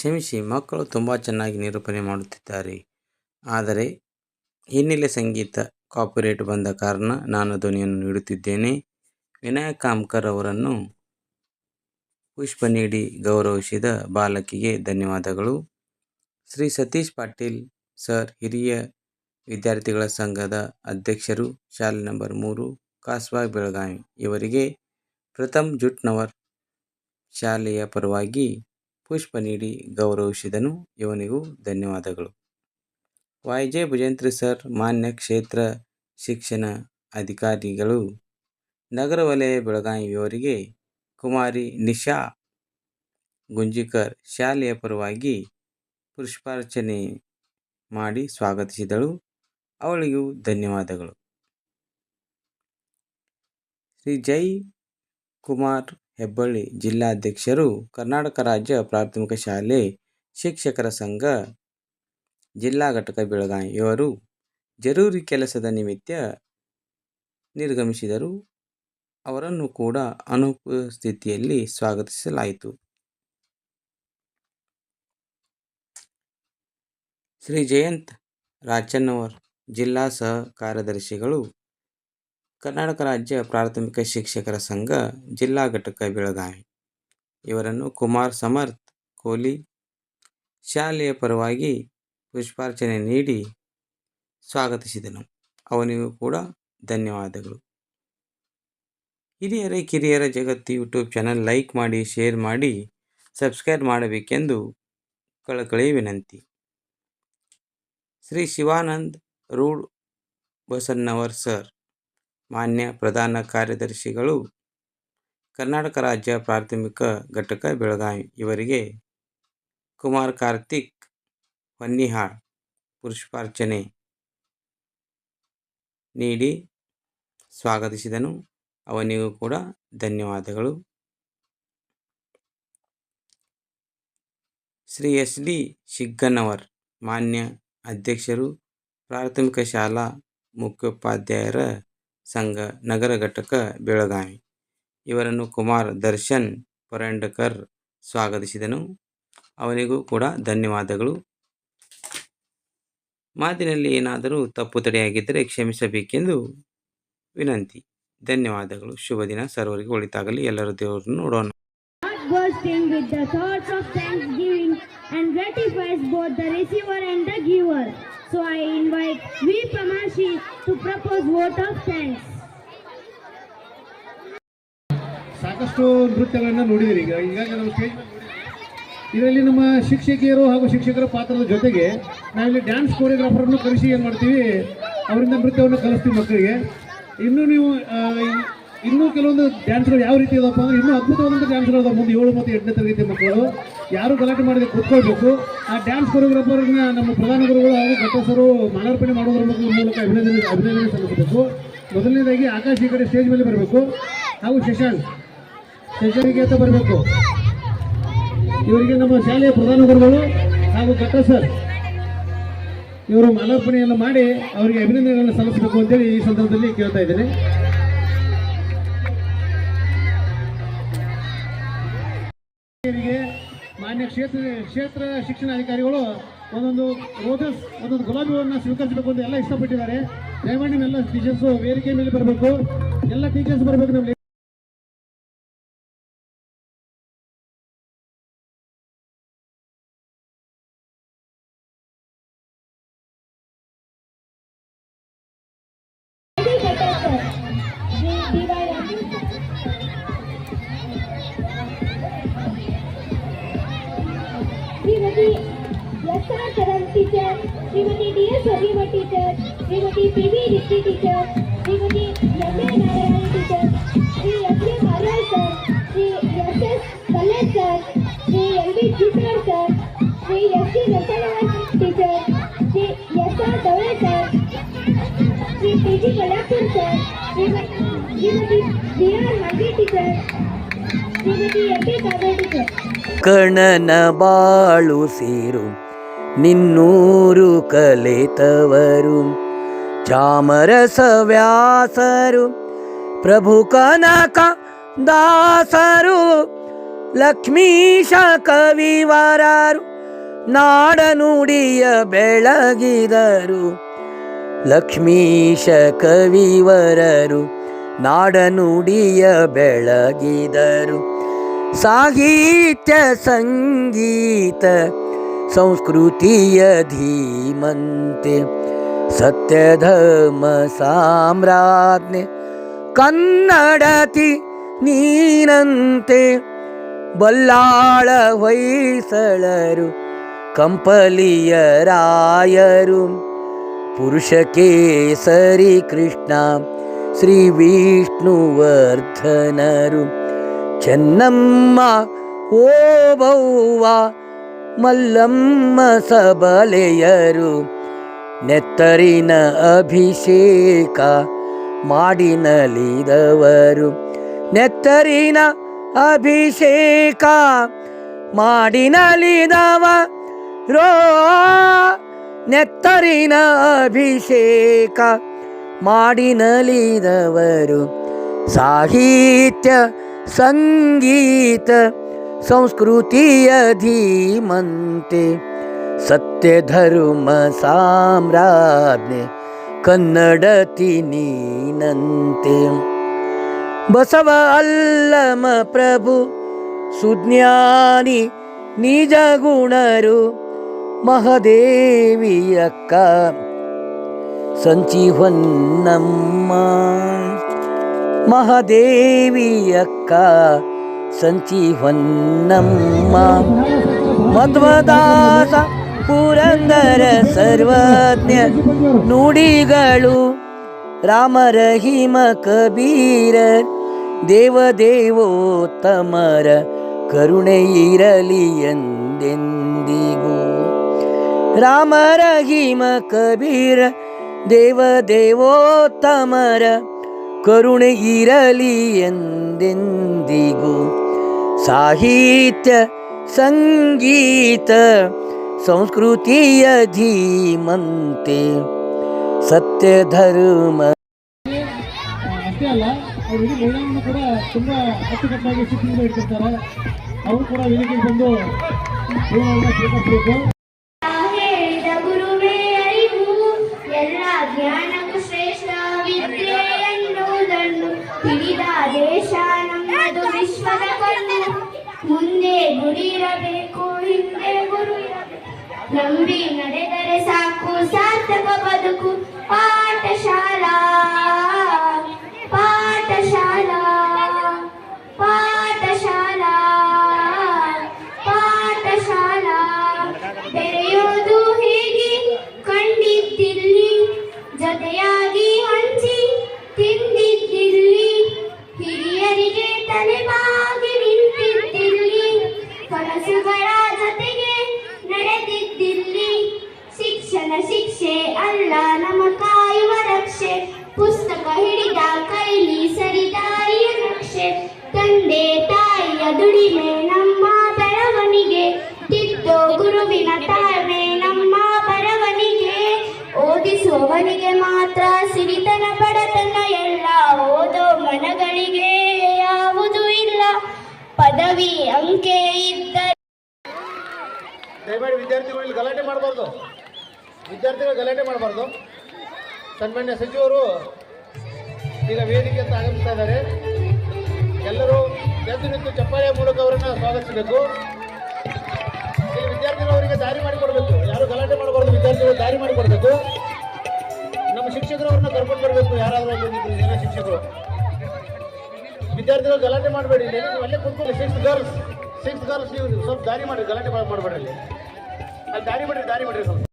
ಕ್ಷಮಿಸಿ, ಮಕ್ಕಳು ತುಂಬ ಚೆನ್ನಾಗಿ ನಿರೂಪಣೆ ಮಾಡುತ್ತಿದ್ದಾರೆ. ಆದರೆ, ಹಿನ್ನೆಲೆ ಸಂಗೀತ ಕಾಪಿರೈಟ್ ಬಂದ ಕಾರಣ ನಾನು ಧ್ವನಿಯನ್ನು ನೀಡುತ್ತಿದ್ದೇನೆ. ವಿನಾಯಕ್ ಕಾಮ್ಕರ್ ಅವರನ್ನು ಪುಷ್ಪ ನೀಡಿ ಗೌರವಿಸಿದ ಬಾಲಕಿಗೆ ಧನ್ಯವಾದಗಳು. ಶ್ರೀ ಸತೀಶ್ ಪಾಟೀಲ್ ಸರ್, ಹಿರಿಯ ವಿದ್ಯಾರ್ಥಿಗಳ ಸಂಘದ ಅಧ್ಯಕ್ಷರು, ಶಾಲೆ ನಂಬರ್ ಮೂರು ಕಾಸ್ಬಾಗ್ ಬೆಳಗಾವಿ. ಇವರಿಗೆ ಪ್ರಥಮ್ ಜುಟ್ನವರ್ ಶಾಲೆಯ ಪರವಾಗಿ ಪುಷ್ಪ ನೀಡಿ ಗೌರವಿಸಿದನು. ಇವನಿಗೂ ಧನ್ಯವಾದಗಳು. ವಾಯ್ ಜೆ ಭುಜಂತ್ರಿ ಸರ್, ಮಾನ್ಯ ಕ್ಷೇತ್ರ ಶಿಕ್ಷಣ ಅಧಿಕಾರಿಗಳು, ನಗರ ವಲಯ ಬೆಳಗಾವಿ ಇವರಿಗೆ ಕುಮಾರಿ ನಿಶಾ ಗುಂಜಿಕರ್ ಶಾಲೆಯ ಪರವಾಗಿ ಪುಷ್ಪಾರ್ಚನೆ ಮಾಡಿ ಸ್ವಾಗತಿಸಿದಳು. ಅವಳಿಗೂ ಧನ್ಯವಾದಗಳು. ಶ್ರೀ ಜೈ ಕುಮಾರ್ ಹೆಬ್ಬಳ್ಳಿ ಜಿಲ್ಲಾಧ್ಯಕ್ಷರು ಕರ್ನಾಟಕ ರಾಜ್ಯ ಪ್ರಾಥಮಿಕ ಶಾಲೆ ಶಿಕ್ಷಕರ ಸಂಘ, ಜಿಲ್ಲಾ ಘಟಕ ಬೆಳಗಾವಿ ಇವರು ಜರೂರಿ ಕೆಲಸದ ನಿಮಿತ್ತ ನಿರ್ಗಮಿಸಿದರು. ಅವರನ್ನು ಕೂಡ ಅನುಪಸ್ಥಿತಿಯಲ್ಲಿ ಸ್ವಾಗತಿಸಲಾಯಿತು. ಶ್ರೀ ಜಯಂತ್ ರಾಚನ್ನವರ್ ಜಿಲ್ಲಾ ಸಹ ಕಾರ್ಯದರ್ಶಿಗಳು ಕರ್ನಾಟಕ ರಾಜ್ಯ ಪ್ರಾಥಮಿಕ ಶಿಕ್ಷಕರ ಸಂಘ ಜಿಲ್ಲಾ ಘಟಕ ಬೆಳಗಾವಿ. ಇವರನ್ನು ಕುಮಾರ್ ಸಮರ್ಥ್ ಕೋಲಿ ಶಾಲೆಯ ಪರವಾಗಿ ಪುಷ್ಪಾರ್ಚನೆ ನೀಡಿ ಸ್ವಾಗತಿಸಿದನು. ಅವನಿಗೂ ಕೂಡ ಧನ್ಯವಾದಗಳು. ಹಿರಿಯರ, ಕಿರಿಯರ ಜಗತ್ತು ಯೂಟ್ಯೂಬ್ ಚಾನಲ್ ಲೈಕ್ ಮಾಡಿ, ಶೇರ್ ಮಾಡಿ, ಸಬ್ಸ್ಕ್ರೈಬ್ ಮಾಡಬೇಕೆಂದು ಕಳಕಳಿ ವಿನಂತಿ. ಶ್ರೀ ಶಿವಾನಂದ್ ರೂಡ್ ಬಸನ್ನವರ್ ಸರ್. ಮಾನ್ಯ ಪ್ರಧಾನ ಕಾರ್ಯದರ್ಶಿಗಳು, ಕರ್ನಾಟಕ ರಾಜ್ಯ ಪ್ರಾಥಮಿಕ ಘಟಕ ಬೆಳಗಾವಿ. ಇವರಿಗೆ ಕುಮಾರ್ ಕಾರ್ತಿಕ್ ಹೊನ್ನಿಹಾಳ್ ಪುಷ್ಪಾರ್ಚನೆ ನೀಡಿ ಸ್ವಾಗತಿಸಿದನು. ಅವನಿಗೂ ಕೂಡ ಧನ್ಯವಾದಗಳು. ಶ್ರೀ ಎಸ್ ಡಿ ಶಿಗ್ಗನವರ್, ಮಾನ್ಯ ಅಧ್ಯಕ್ಷರು, ಪ್ರಾಥಮಿಕ ಶಾಲಾ ಮುಖ್ಯೋಪಾಧ್ಯಾಯರ ಸಂಘ ನಗರ ಘಟಕ ಬೆಳಗಾವಿ. ಇವರನ್ನು ಕುಮಾರ್ ದರ್ಶನ್ ಪರಂಡಕರ್ ಸ್ವಾಗತಿಸಿದನು. ಅವನಿಗೂ ಕೂಡ ಧನ್ಯವಾದಗಳು. ಮಾತಿನಲ್ಲಿ ಏನಾದರೂ ತಪ್ಪು ತಡೆಯಾಗಿದ್ದರೆ ಕ್ಷಮಿಸಬೇಕೆಂದು ವಿನಂತಿ. ಧನ್ಯವಾದಗಳು. ಶುಭ ದಿನ. ಸರ್ವರಿಗೆ ಒಳಿತಾಗಲಿ. ಎಲ್ಲರೂ ದೇವರನ್ನು ನೋಡೋಣ. With the of thanksgiving and gratifies both the receiver and the giver. So I invite V. Pramashi to propose vote of thanks. ಸಾಕಷ್ಟು ನೃತ್ಯಗಳನ್ನು ನೋಡಿದಿರಿ ಈಗ ಈಗಾಗಲೇ ನಾವು ಸ್ಟೇಜ್ ಇದರಲ್ಲಿ ನಮ್ಮ ಶಿಕ್ಷಕಿಯರು ಹಾಗೂ ಶಿಕ್ಷಕರ ಪಾತ್ರದ ಜೊತೆಗೆ ನಾವಿಲ್ಲಿ ಡ್ಯಾನ್ಸ್ ಕೋರಿಯೋಗ್ರಾಫರನ್ನು ಕರೆಸಿ ಏನು ಮಾಡ್ತೀವಿ ಅವರಿಂದ ನೃತ್ಯವನ್ನು ಕಲಿಸ್ತೀವಿ ಮಕ್ಕಳಿಗೆ ಇನ್ನೂ ನೀವು ಇನ್ನೂ ಕೆಲವೊಂದು ಡ್ಯಾನ್ಸ್ಗಳು ಯಾವ ರೀತಿ ಇದಪ್ಪ ಅಂದ್ರೆ ಇನ್ನೂ ಅದ್ಭುತವಾದಂಥ ಡ್ಯಾನ್ಸ್ಗಳು ಅದಾವೆ ಮುಂದೆ ಏಳು ಮತ್ತು ಎಂಟನೇ ತರಗತಿ ಮಕ್ಕಳು. ಯಾರು ಗಲಾಟೆ ಮಾಡದೆ ಕೂತ್ಕೊಳ್ಬೇಕು. ಆ ಡ್ಯಾನ್ಸ್ ಕೊರಿಯೋಗ್ರಾಫರ್ನ ನಮ್ಮ ಪ್ರಧಾನ ಗುರುಗಳು ಹಾಗೂ ಘಟಸರು ಮಾಲಾರ್ಪಣೆ ಮಾಡೋದ್ರ ಮೂಲಕ ಅಭಿನಂದನೆ ಅಭಿನಂದನೆ ಸಲ್ಲಿಸಬೇಕು. ಮೊದಲನೇದಾಗಿ ಆಕಾಶ್ ಈ ಕಡೆ ಸ್ಟೇಜ್ ಮೇಲೆ ಬರಬೇಕು. ಹಾಗೂ ಶಶಾಂಕ್. ಶಶಾಂಕ್ಗೆ ಅಂತ ಬರಬೇಕು. ಇವರಿಗೆ ನಮ್ಮ ಶಾಲೆಯ ಪ್ರಧಾನ ಗುರುಗಳು ಹಾಗೂ ಘಟ್ಟ ಸರ್. ಇವರು ಮಾಲಾರ್ಪಣೆಯನ್ನು ಮಾಡಿ ಅವರಿಗೆ ಅಭಿನಂದನೆಗಳನ್ನು ಸಲ್ಲಿಸಬೇಕು ಅಂತೇಳಿ ಈ ಸಂದರ್ಭದಲ್ಲಿ ಕೇಳ್ತಾ ಇದ್ದೇನೆ. ಮಾನ್ಯ ಕ್ಷೇತ್ರ ಕ್ಷೇತ್ರ ಶಿಕ್ಷಣಾಧಿಕಾರಿಗಳು ಒಂದೊಂದು ರೋಸಸ್ ಒಂದೊಂದು ಗುಲಾಬಿ ಹೂವನ್ನು ಸ್ವೀಕರಿಸಬೇಕು ಅಂತ ಎಲ್ಲ ಇಷ್ಟಪಟ್ಟಿದ್ದಾರೆ. ದಯಮಾಡಿ ಎಲ್ಲ ಟೀಚರ್ಸು ವೇದಿಕೆ ಮೇಲೆ ಬರಬೇಕು. ಎಲ್ಲ ಟೀಚರ್ಸ್ ಬರಬೇಕು ನಮ್ಮ ಟೀಚರ್. ಕಣನ ಬಾಳು ಸೇರು ನಿನ್ನೂರು ಕಲೆತವರು. ಚಾಮರಸ ವ್ಯಾಸರು ಪ್ರಭು ಕನಕ ದಾಸರು, ಲಕ್ಷ್ಮೀಶ ಕವಿವರರು, ನಾಡನುಡಿಯ ಬೆಳಗಿದರು. ಲಕ್ಷ್ಮೀಶ ಕವಿವರರು, ನಾಡನುಡಿಯ ಬೆಳಗಿದರು. ಸಾಹಿತ್ಯ, ಸಂಗೀತ, ಸಂಸ್ಕೃತಿಯ ಧೀಮಂತೆ ಸತ್ಯಧರ್ಮ ಸಾಮ್ರಾಜ್ಞೆ ಕನ್ನಡತಿ ನೀನಂತೆ ಬಲ್ಲಾಳ ಹೊಯ್ಸಳರು ಕಂಪಲಿಯ ರಾಯರು ಪುರುಷ ಕೇಸರಿ ಕೃಷ್ಣ ಶ್ರೀ ವಿಷ್ಣುವರ್ಧನರು ಚೆನ್ನಮ್ಮ ಓಬವ್ವ ಮಲ್ಲಮ್ಮ ಸಬಲೆಯರು ನೆತ್ತರಿನ ಅಭಿಷೇಕ ಮಾಡಿನಲಿದವರು. ನೆತ್ತರಿನ ಅಭಿಷೇಕ ಮಾಡಿನಲಿದವ ರೋ ನೆತ್ತರಿನ ಅಭಿಷೇಕ ಮಾಡಿನಲಿದವರು. ಸಾಹಿತ್ಯ ಸಂಗೀತ ಸಂಸ್ಕೃತಿಯ ಧೀಮಂತೆ ಸತ್ಯಧರ್ಮ ಸಾಮ್ರಾಜ್ಞೆ ಕನ್ನಡತಿ ನೀನಂತೆ. ಬಸವ ಅಲ್ಲಮ ಪ್ರಭು, ಸುಜ್ಞಾನಿ, ನಿಜ ಗುಣರು, ಮಹದೇವಿಯಕ್ಕ ಸಂಚಿ ಮಹದೇವಿಯಕ್ಕ ಸಂಚಿ ಹೊನ್ನಮ್ಮ ಮಧ್ವದಾಸ ಪುರಂದರ ಸರ್ವಜ್ಞ ನುಡಿಗಳು ರಾಮ ಹಿಮ ಕಬೀರ, ದೇವದೇವೋತ್ತಮರ ಕರುಣೆ ಇರಲಿ ಎಂದೆಂದಿಗೂ. ರಾಮ ಹಿಮ ಕಬೀರ, ದೇವದೇವೋತ್ತಮರ ಕರುಣೆ ಇರಲಿ ಎಂದೆಂದಿಗೂ. ಸಾಹಿತ್ಯ, ಸಂಗೀತ ಸಂಸ್ಕೃತಿಯ ಧೀಮಂತೆ ಸತ್ಯ ಧರ್ಮ ಅಷ್ಟೇ ಅಲ್ಲ ಮಹಿಳೆಯನ್ನು ಕೂಡ ತುಂಬ ಅಚ್ಚುಕಟ್ಟಾಗಿ ಅವರು ಕೂಡ ಬಂದು ಸ್ವೀಕರಿಸಬೇಕು. ದೇಶ ನಮ್ಮದು ವಿಶ್ವದ ಕಣ್ಣು ಮುಂದೆ ಗುರಿ ನಂಬಿ ನಡೆದರೆ ಸಾಕು ಸಾರ್ಥಕ ಬದುಕು ಪಾಠಶಾಲಾ ಓದಿಸುವವನಿಗೆ ಮಾತ್ರ ಸಿರಿತನ ಬಡತನ ಎಲ್ಲ ಓದೋ ಮನಗಳಿಗೆ ಯಾವುದು ಇಲ್ಲ. ಪದವಿ ಅಂಕೆ ಇದ್ದರೆ ದಯಮಾಡಿ ವಿದ್ಯಾರ್ಥಿಗಳು ಗಲಾಟೆ ಮಾಡಬಾರ್ದು. ವಿದ್ಯಾರ್ಥಿಗಳು ಗಲಾಟೆ ಮಾಡಬಾರ್ದು. ಸನ್ಮಾನ್ಯ ಸಚಿವರು ಈಗ ವೇದಿಕೆ ಅಂತ ಆಗಮಿಸ್ತಾ ಇದ್ದಾರೆ. ಎಲ್ಲರೂ ಎದ್ದು ನಿಂತು ಚಪ್ಪಾಳೆಯ ಮೂಲಕ ಅವರನ್ನ ಸ್ವಾಗತಿಸಬೇಕು. ಈ ವಿದ್ಯಾರ್ಥಿಗಳು ಅವರಿಗೆ ದಾರಿ ಮಾಡಿಕೊಡ್ಬೇಕು. ಯಾರು ಗಲಾಟೆ ಮಾಡಬಾರ್ದು, ವಿದ್ಯಾರ್ಥಿಗಳು ದಾರಿ ಮಾಡಿಕೊಡ್ಬೇಕು. ಶಿಕ್ಷಕರು ಅವ್ರನ್ನ ಕರ್ಕೊಂಡು ಬರಬೇಕು. ಯಾರಾದ್ರೂ ಒಂದು ಇಬ್ಬರು ಜನ ಶಿಕ್ಷಕರು. ವಿದ್ಯಾರ್ಥಿಗಳು ಗಲಾಟೆ ಮಾಡಬೇಡಿ. ಅಲ್ಲೇ ಕುತ್ಕೊಂಡು ಸಿಕ್ಸ್ ಗರ್ಲ್ಸ್ ಸಿಕ್ಸ್ ಗರ್ಲ್ಸ್ ನೀವು ಸ್ವಲ್ಪ ದಾರಿ ಮಾಡಿ, ಗಲಾಟೆ ಮಾಡಬೇಡಿ ಅಲ್ಲಿ. ಅಲ್ಲಿ ದಾರಿ ಮಾಡಿ ದಾರಿ ಮಾಡಿ ಸ್ವಲ್ಪ.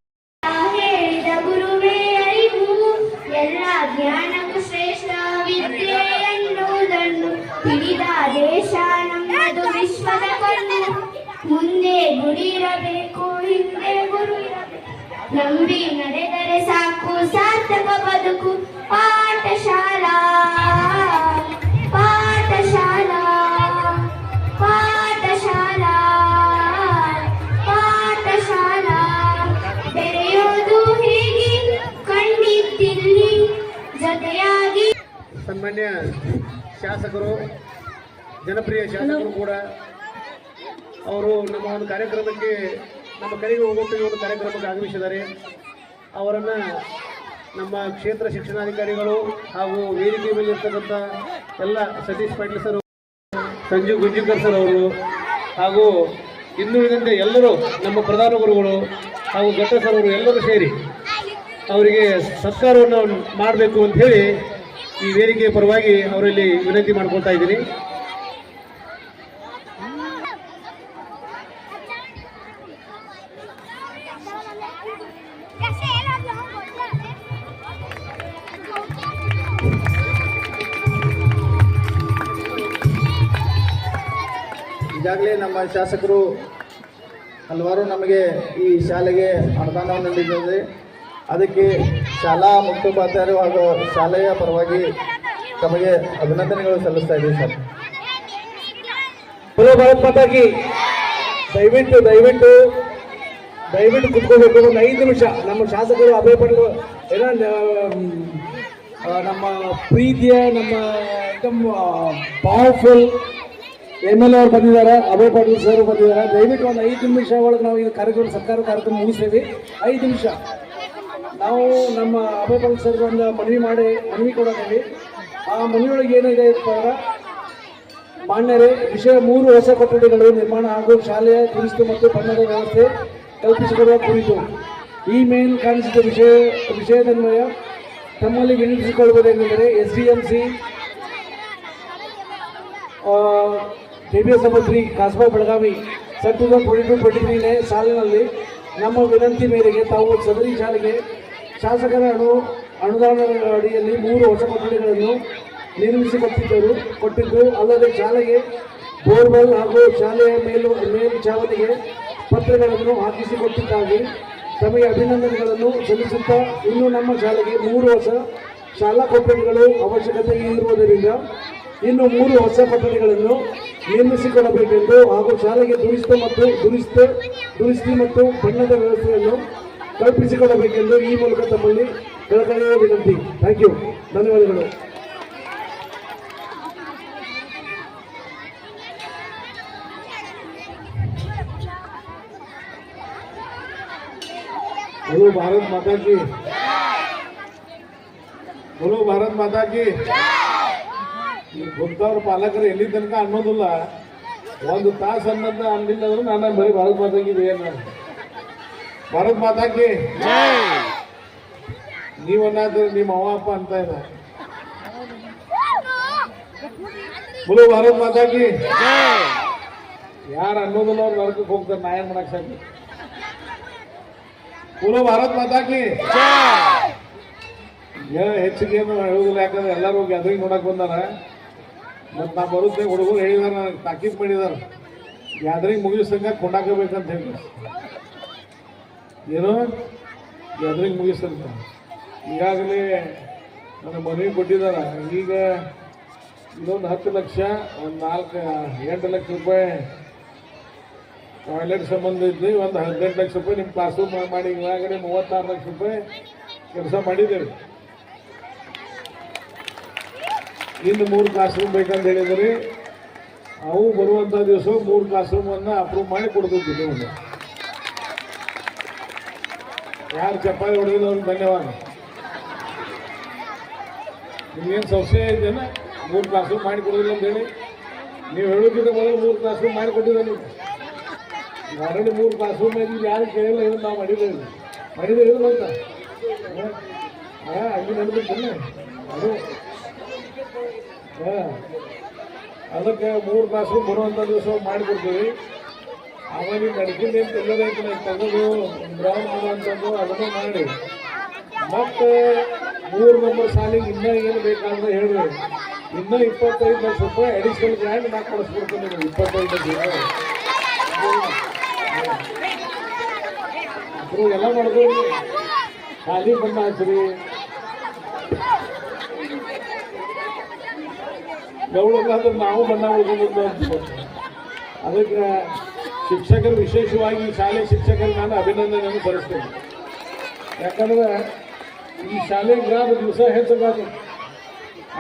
ಎಲ್ಲ ಜ್ಞಾನಕ್ಕೂ ಶ್ರೇಷ್ಠ ವಿದ್ಯೆ ಎನ್ನುವುದನ್ನು ತಿಳಿದ ದೇಶ ನಮ್ಮದು ವಿಶ್ವದ ಮುಂದೆ ಗುರಿ ಇರಬೇಕು ಹಿಂದೆ ಗುರು ಇರಬೇಕು ನಂಬಿ ಸನ್ಮಾನ್ಯ ಶಾಸಕರು, ಜನಪ್ರಿಯ ಶಾಸಕರು ಕೂಡ ಅವರು ನಮ್ಮ ಒಂದು ಕಾರ್ಯಕ್ರಮಕ್ಕೆ ನಮ್ಮ ಕರೆಗೆ ಹೋಗುವಂಥ ಒಂದು ಕಾರ್ಯಕ್ರಮಕ್ಕೆ ಆಗಮಿಸಿದ್ದಾರೆ. ಅವರನ್ನು ನಮ್ಮ ಕ್ಷೇತ್ರ ಶಿಕ್ಷಣಾಧಿಕಾರಿಗಳು ಹಾಗೂ ವೇದಿಕೆ ಮೇಲೆ ಇರ್ತಕ್ಕಂಥ ಎಲ್ಲ ಸತೀಶ್ ಪಾಟೀಲ್ ಸರ್, ಸಂಜು ಗುಂಜಿಕರ್ ಸರ್ ಅವರು ಹಾಗೂ ಇನ್ನುಳಿದಂತೆ ಎಲ್ಲರೂ ನಮ್ಮ ಪ್ರಧಾನ ಗುರುಗಳು ಹಾಗೂ ಘಟ್ಟ ಸರ್ ಅವರು ಎಲ್ಲರೂ ಸೇರಿ ಅವರಿಗೆ ಸತ್ಕಾರವನ್ನು ಮಾಡಬೇಕು ಅಂತ ಹೇಳಿ ಈ ವೇದಿಕೆಯ ಪರವಾಗಿ ಅವರಲ್ಲಿ ವಿನಂತಿ ಮಾಡ್ಕೊಳ್ತಾ ಇದ್ದೀನಿ. ಈಗಾಗಲೇ ನಮ್ಮ ಶಾಸಕರು ಹಲವಾರು ನಮಗೆ ಈ ಶಾಲೆಗೆ ಅನುದಾನವನ್ನು ನೀಡಿದ್ದಾರೆ. ಅದಕ್ಕೆ ಶಾಲಾ ಮುಖ್ಯೋಪಾಧ್ಯಾಯರು ಹಾಗೂ ಶಾಲೆಯ ಪರವಾಗಿ ತಮಗೆ ಅಭಿನಂದನೆಗಳು ಸಲ್ಲಿಸ್ತಾ ಇದ್ದೀವಿ ಸರ್. ಹಲೋ ಭಾರತ್ ಮಾತಾಗಿ. ದಯವಿಟ್ಟು ದಯವಿಟ್ಟು ದಯವಿಟ್ಟು ಕುತ್ಕೋಬೇಕು. ಒಂದು ಐದು ನಿಮಿಷ. ನಮ್ಮ ಶಾಸಕರು ಅಭಯ ಪಡೆದು ನಮ್ಮ ಪ್ರೀತಿಯ, ನಮ್ಮ ನಮ್ಮ ಪವರ್ಫುಲ್ ಎಂ ಎಲ್ ಎ ಬಂದಿದ್ದಾರೆ. ಅಭಯ ಪಾಟೀಲ್ ಸರ್ ಬಂದಿದ್ದಾರೆ. ದಯವಿಟ್ಟು ಒಂದು ಐದು ನಿಮಿಷ ಒಳಗೆ ನಾವು ಈ ಕಾರ್ಯಕ್ರಮ, ಸರ್ಕಾರ ಕಾರ್ಯಕ್ರಮ ಮುಗಿಸ್ತೀವಿ. ಐದು ನಿಮಿಷ. ನಾವು ನಮ್ಮ ಅಭಯ ಸರ್ ಒಂದು ಮನವಿ ಮಾಡಿ, ಮನವಿ ಕೊಡೋದೇವಿ ಆ ಮನವಿಯೊಳಗೆ ಏನಿದೆ ಅಂದ್ರೆ ಮಾನ್ಯರೇ, ವಿಷಯ ಮೂರು ಹೊಸ ಕೊಠಡಿಗಳು ನಿರ್ಮಾಣ ಹಾಗೂ ಶಾಲೆಯ ದುರಸ್ತಿ ಮತ್ತು ಬಣ್ಣದ ವ್ಯವಸ್ಥೆ ಕಲ್ಪಿಸಿಕೊಡುವ ಕುರಿತು. ಈ ಮೇಲ್ ಕಾಣಿಸಿದ ವಿಷಯ, ವಿಷಯದನ್ವಯ ತಮ್ಮಲ್ಲಿ ವಿನಂತಿಸಿಕೊಳ್ಳುವುದೇನೆಂದರೆ S D M C S Kasba Belagavi sir two two twenty ತ್ರೀನೇ ಸಾಲಿನಲ್ಲಿ ನಮ್ಮ ವಿನಂತಿ ಮೇರೆಗೆ ತಾವು ಸದರಿ ಶಾಲೆಗೆ ಶಾಸಕರ ಅನು ಅನುದಾನದ ಅಡಿಯಲ್ಲಿ ಮೂರು ಹೊಸ ಕೊಠಡಿಗಳನ್ನು ನಿರ್ಮಿಸಿಕೊಟ್ಟಿದ್ದರು, ಕೊಟ್ಟಿದ್ದು ಅಲ್ಲದೆ ಶಾಲೆಗೆ ಬೋರ್ವೆಲ್ ಹಾಗೂ ಶಾಲೆಯ ಮೇಲು, ಮೇಲ್ಛಾವಣಿಗೆ ಪತ್ರಗಳನ್ನು ಹಾಕಿಸಿಕೊಟ್ಟಿದ್ದಾಗಿ ತಮಗೆ ಅಭಿನಂದನೆಗಳನ್ನು ಸಲ್ಲಿಸುತ್ತಾ ಇನ್ನು ನಮ್ಮ ಶಾಲೆಗೆ ಮೂರು ಹೊಸ ಶಾಲಾ ಕೊಠಡಿಗಳು ಅವಶ್ಯಕತೆ ಇರುವುದರಿಂದ ಇನ್ನು ಮೂರು ಹೊಸ ಕೊಠಡಿಗಳನ್ನು ನಿರ್ಮಿಸಿಕೊಡಬೇಕೆಂದು ಹಾಗೂ ಶಾಲೆಗೆ ದುರಿಸ್ತ ಮತ್ತು ದುರಿಸ್ತ, ದುರಿಸ್ತಿ ಮತ್ತು ಬಣ್ಣದ ವ್ಯವಸ್ಥೆಯನ್ನು ಕಲ್ಪಿಸಿಕೊಡಬೇಕೆಂದು ಈ ಮೂಲಕ ತಮ್ಮಲ್ಲಿ ಕಳಕಳಿಯ ವಿನಂತಿ ಥ್ಯಾಂಕ್ ಯು ಧನ್ಯವಾದಗಳು बोलो भारत माता की बोलो ಭಾರತ್ ಮಾತಾ ಕಿ ಈ ಗೊತ್ತವ್ರ ಪಾಲಕರು ಎಲ್ಲಿ ತನಕ ಅನ್ನೋದಿಲ್ಲ ಒಂದು ತಾಸು ಅನ್ನೋದ ಅನ್ನಲಿಲ್ಲ ಅಂದ್ರೆ ನಾನು ಬರೀ ಭಾರತ್ ಮಾತಾ ಕಿ ಏನು ಭಾರತ್ ಮಾತಾಕಿ ನೀವನ್ನಾದ್ರೂ ನಿಮ್ಮ ಅವ ಅಪ್ಪ ಅಂತ ಇಲ್ಲ. ಮುಲು ಭಾರತ್ ಮಾತಾಕಿ ಯಾರು ಅನ್ನೋದಿಲ್ಲ ಅವ್ರು ವರ್ಗಕ್ಕೆ ಹೋಗ್ತಾರೆ ನಾ ಏನ್ ಮಾಡಕ್ ಸಾಕಿ ಭಾರತ್ ಮಾತಾಕಿ ಹೆಚ್ಚಿಗೆ ಏನು ಹೇಳುದಿಲ್ಲ ಯಾಕಂದ್ರೆ ಎಲ್ಲರೂ ಗ್ಯಾದರಿಂಗ್ ನೋಡಕ್ ಬಂದಾರ. ಮತ್ತೆ ನಾ ಬರುತ್ತೆ ಹುಡುಗರು ಹೇಳಿದಾರ ನನಗೆ ಮಾಡಿದಾರ. ಮಾಡಿದಾರೆ ಗ್ಯಾದರಿಂಗ್ ಮುಗಿಸಂಗ ಕೊಂಡಾಕಬೇಕಂತ ಹೇಳಿ ಏನು ಗ್ಯಾದರಿಂಗ್ ಮುಗಿಸಂತ ಈಗಾಗಲೇ ನನಗೆ ಮನವಿ ಕೊಟ್ಟಿದ್ದಾರೆ. ಈಗ ಇದೊಂದು ಹತ್ತು ಲಕ್ಷ, ಒಂದು ನಾಲ್ಕು, ಎಂಟು ಲಕ್ಷ ರೂಪಾಯಿ ಟಾಯ್ಲೆಟ್ ಸಂಬಂಧ ಇದ್ದು ಒಂದು ಹದಿನೆಂಟು ಲಕ್ಷ ರೂಪಾಯಿ ನಿಮ್ಮ ಕ್ಲಾಸ್ ರೂಮ್ ಮಾಡಿ. ಈಗಾಗಲೇ ಮೂವತ್ತಾರು ಲಕ್ಷ ರೂಪಾಯಿ ಕೆಲಸ ಮಾಡಿದ್ದೀರಿ ಇನ್ನು ಮೂರು ಕ್ಲಾಸ್ ರೂಮ್ ಬೇಕಂತ ಹೇಳಿದ್ರಿ, ಅವು ಬರುವಂಥ ದಿವಸ ಮೂರು ಕ್ಲಾಸ್ ರೂಮನ್ನು ಅಪ್ರೂವ್ ಮಾಡಿ ಕೊಡ್ತಿದ್ವಿ ನೀವು ಯಾರು ಚಪ್ಪಾಳಿ ಹೊಡೆದಿಲ್ಲ ಅವ್ರಿಗೆ ಧನ್ಯವಾದ. ನಿಮ್ಗೇನು ಸಮಸ್ಯೆ ಇದೆಯಾ ಮೂರು ಕ್ಲಾಸ್ ಮಾಡಿ ಕೊಡೋದಿಲ್ಲ ಅಂತ ಹೇಳಿ. ನೀವು ಹೇಳೋದಿದ್ರೆ ಮೊದಲು ಮೂರು ಕ್ಲಾಸ್ ಮಾಡಿ ಕೊಟ್ಟಿದ್ದೆ ನೀವು. ಆಲ್ರೆಡಿ ಮೂರು ಕ್ಲಾಸ್ ಮೇಲೆ ಯಾರು ಕೇಳಿಲ್ಲ, ಇದನ್ನು ನಾವು ಮಾಡಿದ್ದೇವೆ ಮಾಡಿದ್ದೇವೆ ಅಂತ. ಹಾಂ ಅಲ್ಲಿ ನಡೆದಿದ್ದಲ್ಲ ಅದು. ಹಾಂ. ಅದಕ್ಕೆ ಮೂರು ಕ್ಲಾಸ್ ಬರುವಂಥ ದಿವಸ ಮಾಡಿಕೊಡ್ತೀವಿ. ಆಮೇಲೆ ಈಗ ನಡ್ಕೊಂಡು ಏನು ತೆಗೆದೈತೆ ತೆಗೆದು ಡ್ರಾ ಮಾಡುವಂಥದ್ದು ಅದನ್ನು ಮಾಡಿ. ಮತ್ತೆ ಮೂರು ನಂಬರ್ ಸಾಲಿಗೆ ಇನ್ನೂ ಏನು ಬೇಕಾದ್ರೆ ಹೇಳ್ರಿ. ಇನ್ನೂ ಇಪ್ಪತ್ತೈದು ಲಕ್ಷ ರೂಪಾಯಿ ಅಡಿಷನಲ್ ಗ್ರ್ಯಾಂಡ್ ನಾ ಕಳಿಸ್ಕೊಡ್ತೀನಿ ನಿಮಗೆ ಇಪ್ಪತ್ತೈದು ಲಕ್ಷ ಎಲ್ಲ ಮಾಡಿದ್ರು ಖಾಲಿ ಬಣ್ಣ ಹಾಕ್ರಿ ಗೌಡ ನಾವು ಬಣ್ಣ ಉಳ್ಕೊಂಡು ಅದಕ್ಕೆ ಶಿಕ್ಷಕರು ವಿಶೇಷವಾಗಿ ಶಾಲೆ ಶಿಕ್ಷಕರು ನಾನು ಅಭಿನಂದನೆಯನ್ನು ಬರೆಸ್ತೇನೆ ಯಾಕಂದ್ರೆ ಈ ಶಾಲೆ ಗ್ರಾಮ ದಿವಸ ಹೆಚ್ಚಬಾರ್ದು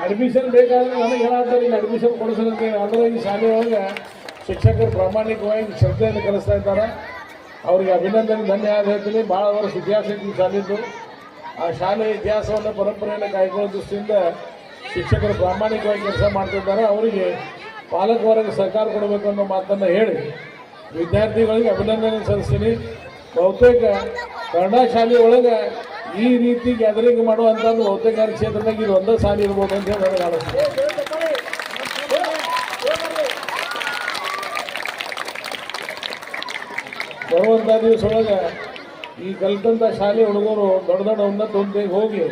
ಅಡ್ಮಿಷನ್ ಬೇಕಾದ್ರೆ ನನಗೆ ಹೇಳಾದ್ರೆ ಇಲ್ಲಿ ಅಡ್ಮಿಷನ್ ಕೊಡಿಸಿದಂತೆ ಅಂದರೆ ಈ ಶಾಲೆ ಒಳಗೆ ಶಿಕ್ಷಕರು ಪ್ರಾಮಾಣಿಕವಾಗಿ ಶ್ರದ್ಧೆಯನ್ನು ಕಲಿಸ್ತಾ ಇದ್ದಾರೆ. ಅವರಿಗೆ ಅಭಿನಂದನೆ, ಧನ್ಯವಾದ ಹೇಳ್ತೀನಿ. ಭಾಳ ವರ್ಷ ಇತಿಹಾಸ ಈ ಶಾಲೆದ್ದು ಆ ಶಾಲೆಯ ಇತಿಹಾಸವನ್ನು, ಪರಂಪರೆಯನ್ನು ಕಾಯ್ಕೊಳ್ಳೋ ದೃಷ್ಟಿಯಿಂದ ಶಿಕ್ಷಕರು ಪ್ರಾಮಾಣಿಕವಾಗಿ ಕೆಲಸ ಮಾಡ್ತಿದ್ದಾರೆ. ಅವರಿಗೆ ಪಾಲಕ ವರ್ಗ ಸಹಕಾರ ಕೊಡಬೇಕು ಅನ್ನೋ ಮಾತನ್ನು ಹೇಳಿ ವಿದ್ಯಾರ್ಥಿಗಳಿಗೆ ಅಭಿನಂದನೆ ಸಲ್ಲಿಸ್ತೀನಿ. ಬಹುತೇಕ ಕನ್ನಡ ಶಾಲೆ ಒಳಗೆ ಈ ರೀತಿ ಗ್ಯಾದರಿಂಗ್ ಮಾಡುವಂಥದ್ದು ಬಹುತೇಕ ಕ್ಷೇತ್ರದಾಗ ಇದು ಒಂದೇ ಶಾಲೆ ಇರ್ಬೋದು ಅಂತ ಹೇಳಿ ನನಗೆ ಅನಿಸ್ತದೆ. ಬರುವಂಥ ದಿವಸ ಒಳಗೆ ಈ ಕಲಿತಂಥ ಶಾಲೆ ಹುಡುಗರು ದೊಡ್ಡ ದೊಡ್ಡ ಉನ್ನತ ಹುದ್ದೆಗೆ ಹೋಗಿ,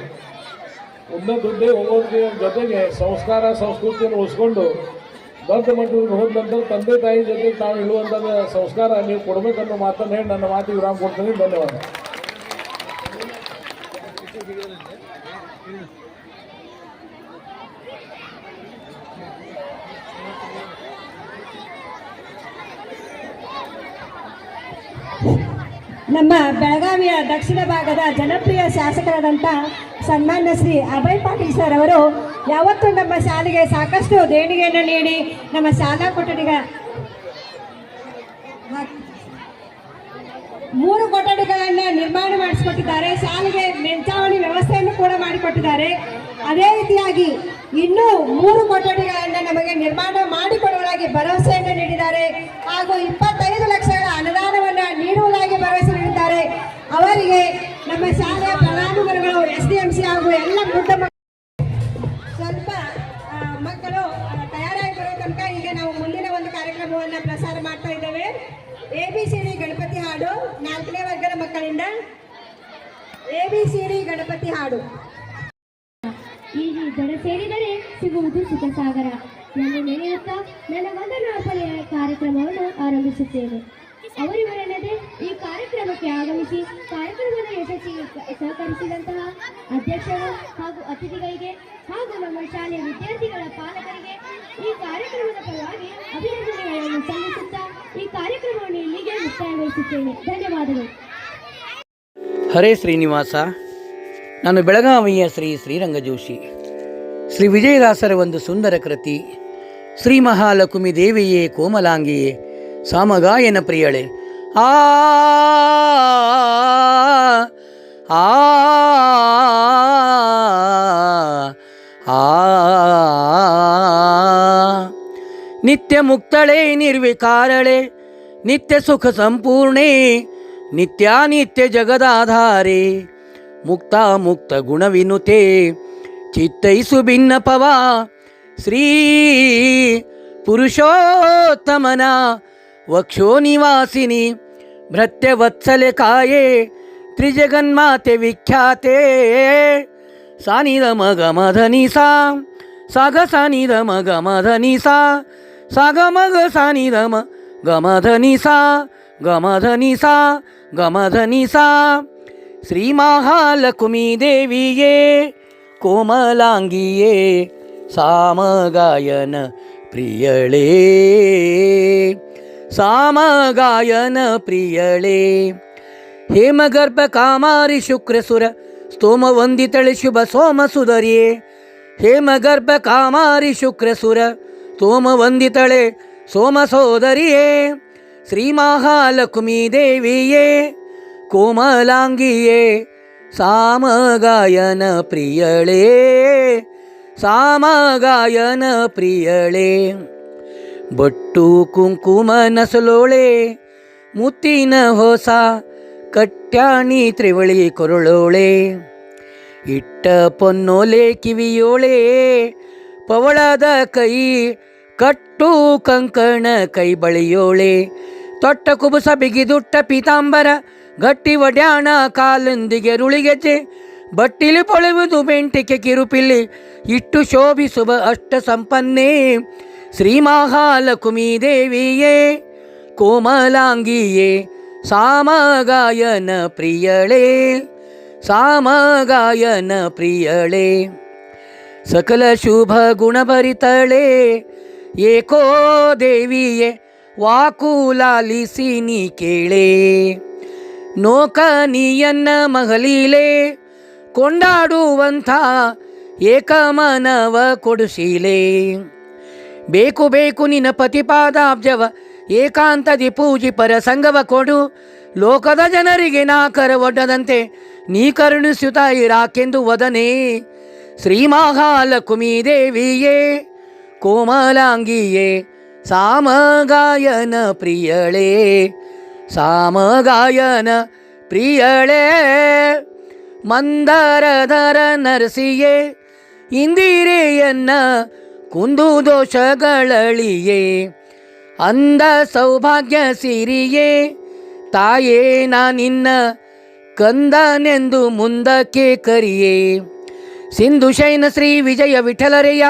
ಉನ್ನತ ಹುದ್ದೆಗೆ ಹೋಗೋದ್ರ ಜೊತೆಗೆ ಸಂಸ್ಕಾರ, ಸಂಸ್ಕೃತಿಯನ್ನು ಉಳಿಸ್ಕೊಂಡು ದೊಡ್ಡ ಮಟ್ಟಕ್ಕೆ ಹೋದ ನಂತರ ತಂದೆ ತಾಯಿ ಜೊತೆ ತಾವು ಇಳುವಂಥದ್ದು ಸಂಸ್ಕಾರ, ನೀವು ಕೊಡಬೇಕನ್ನೋ ಮಾತನ್ನು ಹೇಳಿ ನನ್ನ ಮಾತಿಗೆ ವಿರಾಮ ಕೊಡ್ತೀನಿ. ಧನ್ಯವಾದ. ನಮ್ಮ ಬೆಳಗಾವಿಯ ದಕ್ಷಿಣ ಭಾಗದ ಜನಪ್ರಿಯ ಶಾಸಕರಾದಂಥ ಸನ್ಮಾನ್ಯ ಶ್ರೀ ಅಭಯ್ ಪಾಟೀಲ್ ಸರ್ ಅವರು ಯಾವತ್ತೂ ನಮ್ಮ ಶಾಲೆಗೆ ಸಾಕಷ್ಟು ದೇಣಿಗೆಯನ್ನು ನೀಡಿ, ನಮ್ಮ ಶಾಲಾ ಕೊಠಡಿಗ ಮೂರು ಕೊಠಡಿಗಳನ್ನು ನಿರ್ಮಾಣ ಮಾಡಿಸಿಕೊಟ್ಟಿದ್ದಾರೆ. ಶಾಲೆಗೆ ಮೆಂಚಾವಣಿ ವ್ಯವಸ್ಥೆಯನ್ನು ಕೂಡ ಮಾಡಿಕೊಟ್ಟಿದ್ದಾರೆ. ಅದೇ ರೀತಿಯಾಗಿ ಇನ್ನೂ ಮೂರು ಕೊಠಡಿಗಳನ್ನು ನಮಗೆ ನಿರ್ಮಾಣ ಮಾಡಿಕೊಡುವುದಾಗಿ ಭರವಸೆಯನ್ನು ನೀಡಿದ್ದಾರೆ. ಹಾಗೂ ಇಪ್ಪತ್ತೈದು ಲಕ್ಷಗಳ ಅನುದಾನವನ್ನು ನೀಡುವುದಾಗಿ ಭರವಸೆ ನೀಡಿದ್ದಾರೆ. ಅವರಿಗೆ ನಮ್ಮ ಶಾಲೆಯ ಎ ಗಣಪತಿ ಹಾಡು. ಈ ದಡ ಸೇರಿದರೆ ಸಿಗುವುದು ಸುಖಸಾಗರ. ನನ್ನ ನೆನೆಯುತ್ತಾ ನನ್ನ ವಂದನಾರ್ಪಣೆಯ ಕಾರ್ಯಕ್ರಮವನ್ನು ಆರಂಭಿಸುತ್ತೇನೆ. ಅವರಿವರಲ್ಲದೆ ಈ ಕಾರ್ಯಕ್ರಮಕ್ಕೆ ಆಗಮಿಸಿ ಕಾರ್ಯಕ್ರಮದ ಯಶಸ್ಸಿಗೆ ಸಹಕರಿಸಿದಂತಹ ಅಧ್ಯಕ್ಷರು ಹಾಗೂ ಅತಿಥಿಗಳಿಗೆ ಹಾಗೂ ನಮ್ಮ ಶಾಲೆಯ ವಿದ್ಯಾರ್ಥಿಗಳ ಪಾಲಕರಿಗೆ ಈ ಕಾರ್ಯಕ್ರಮದ ಪರವಾಗಿ ಅಭಿನಂದನೆಗಳನ್ನು ಸಲ್ಲಿಸುತ್ತಾ ಈ ಕಾರ್ಯಕ್ರಮವನ್ನು ಇಲ್ಲಿಗೆ ಮುಕ್ತಾಯಗೊಳಿಸುತ್ತೇನೆ. ಧನ್ಯವಾದಗಳು. ಹರೇ ಶ್ರೀನಿವಾಸ ನಾನು ಬೆಳಗಾವಿಯ ಶ್ರೀ ಶ್ರೀರಂಗ ಜೋಶಿ ಶ್ರೀ ವಿಜಯದಾಸರ ಒಂದು ಸುಂದರ ಕೃತಿ ಶ್ರೀ ಮಹಾಲಕ್ಷ್ಮಿ ದೇವಿಯೇ ಕೋಮಲಾಂಗಿಯೇ ಸಾಮಗಾಯನ ಪ್ರಿಯಳೆ ಆ ನಿತ್ಯ ಮುಕ್ತಳೆ ನಿರ್ವಿಕಾರಳೆ ನಿತ್ಯ ಸುಖ ಸಂಪೂರ್ಣೆ नित्यानित्य जगदाधारे मुक्तामुक्त गुणविनुते चित्तै सुभिन्न पवा श्री पुरुषोत्तमना वक्षो निवासिनी भृत्यवत्सले काये त्रिजगन्माते विख्याते सानिरमगमधनिसा साग सानिरम गमधनिसा सागमग सानिरम गमधनिसा ಗಮಧನಿ ಸಾ ಗಮಧನಿ ಸಾ ಶ್ರೀ ಮಹಾಲಕ್ಷ್ಮೀ ದೇವಿಯೇ ಕೋಮಲಾಂಗಿಯೇ, ಸಾಮಗಾಯನ ಪ್ರಿಯಳೇ. ಸಾಮಗಾಯನ ಪ್ರಿಯಳೇ. ಹೇಮಗರ್ಭ ಕಾಮಾರಿ ಶುಕ್ರಸುರ, ಸ್ತೋಮ ವಂದಿತಳೆ ಶುಭ ಸೋಮ ಸುಧರಿಯೇ ಹೇಮಗರ್ಭ ಕಾಮಾರಿ ಶುಕ್ರಸುರ, ಸ್ತೋಮ ವಂದಿತಳೆ ಸೋಮ ಸೋದರಿಯೇ. ಶ್ರೀ ಮಹಾಲಕ್ಷ್ಮೀ ದೇವಿಯೇ ಕೋಮಲಾಂಗಿಯೇ, ಸಾಮಗಾಯನ ಪ್ರಿಯಳೇ ಸಾಮಗಾಯನ ಪ್ರಿಯಳೇ. ಬಟ್ಟು ಕುಂಕುಮ ನಸಲೋಳೆ, ಮುತ್ತಿನ ಹೊಸ ಕಟ್ಯಾಣಿ ತ್ರಿವಳಿ ಕೊರಳೋಳೆ. ಇಟ್ಟ ಪೊನ್ನೋಲೆ ಕಿವಿಯೋಳೆ, ಪವಳದ ಕೈ ಕಟ್ಟು ಕಂಕಣ ಕೈ ಬಳಿಯೋಳೆ ತೊಟ್ಟ ಕುಬುಸ ಬಿಗಿದುಟ್ಟ ಪೀತಾಂಬರ, ಗಟ್ಟಿ ಒಡ್ಯಾಣ ಕಾಲೊಂದಿಗೆ ರುಳಿಗೆಜ್ಜೆ. ಬಟ್ಟಿಲಿ ಪೊಳೆಯುವುದು ಬೆಂಟಿಕೆ ಕಿರುಪಿಲ್ಲಿ, ಇಟ್ಟು ಶೋಭಿಸುವ ಅಷ್ಟ ಸಂಪನ್ನೇ ಶ್ರೀ ಮಹಾಲಕ್ಷ್ಮೀ ದೇವಿಯೇ ಕೋಮಲಾಂಗಿಯೇ, ಸಾಮಗಾಯನ ಪ್ರಿಯಳೇ ಸಾಮಗಾಯನ ಪ್ರಿಯಳೇ. ಸಕಲ ಶುಭ ಗುಣಭರಿತಳೆ, ಏಕೋ ದೇವಿಯೇ ವಾಕುಲಾಲಿಸಿ ನೀ ಕೇಳೆ. ನೋಕನಿಯನ್ನ ಮಗಲೀಲೆ ಕೊಂಡಾಡುವಂಥ ಏಕಮನವ ಕೊಡುಶೀಲೆ. ಬೇಕು ಬೇಕು ನಿನ್ನ ಪತಿಪಾದಾಬ್ಜವ, ಏಕಾಂತದಿ ಪೂಜಿ ಪರ ಸಂಗವ ಕೊಡು. ಲೋಕದ ಜನರಿಗೆ ನಾಕರ ಒಡ್ಡದಂತೆ ನೀ ಕರುಣಿಸುತ್ತ ಇರಾಕೆಂದು ವದನೆ. ಶ್ರೀ ಮಹಾಲಕ್ಷ್ಮೀ ದೇವಿಯೇ, ಕೋಮಲಾಂಗಿಯೇ ಸಾಮಗಾಯನ ಪ್ರಿಯಳೇ ಸಾಮಗಾಯನ ಪ್ರಿಯಳೇ, ಮಂದರಧರ ನರಸಿಯೇ, ಇಂದಿರೆಯನ್ನ ಕುಂದು ದೋಷಗಳಳಿಯೇ ಅಂದ ಸೌಭಾಗ್ಯ ಸಿರಿಯೇ, ತಾಯೇ, ನಾ ನಿನ್ನ ಕಂದನೆಂದು ಮುಂದಕ್ಕೆ ಕರಿಯೇ. ಸಿಂಧು ಶೈನ ಶ್ರೀ ವಿಜಯ ವಿಠಲರೆಯ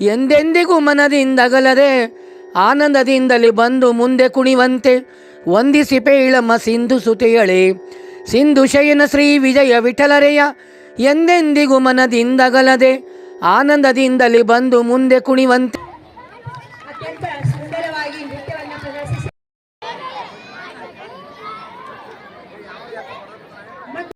ಎಂದೆಂದಿಗೂ ಮನದಿಂದಗಲದೆ ಆನಂದದಿಂದಲೇ ಬಂದು ಮುಂದೆ ಕುಣಿವಂತೆ ವಂದಿಸಿ ಪೇಳಮ್ಮ ಸಿಂಧು ಸುತೆಯಳೆ, ಸಿಂಧು ಶಯನ ಶ್ರೀ ವಿಜಯ ವಿಠಲರೆಯ, ಎಂದೆಂದಿಗೂ ಮನದಿಂದಗಲದೆ ಆನಂದದಿಂದಲೇ ಬಂದು ಮುಂದೆ ಕುಣಿವಂತೆ.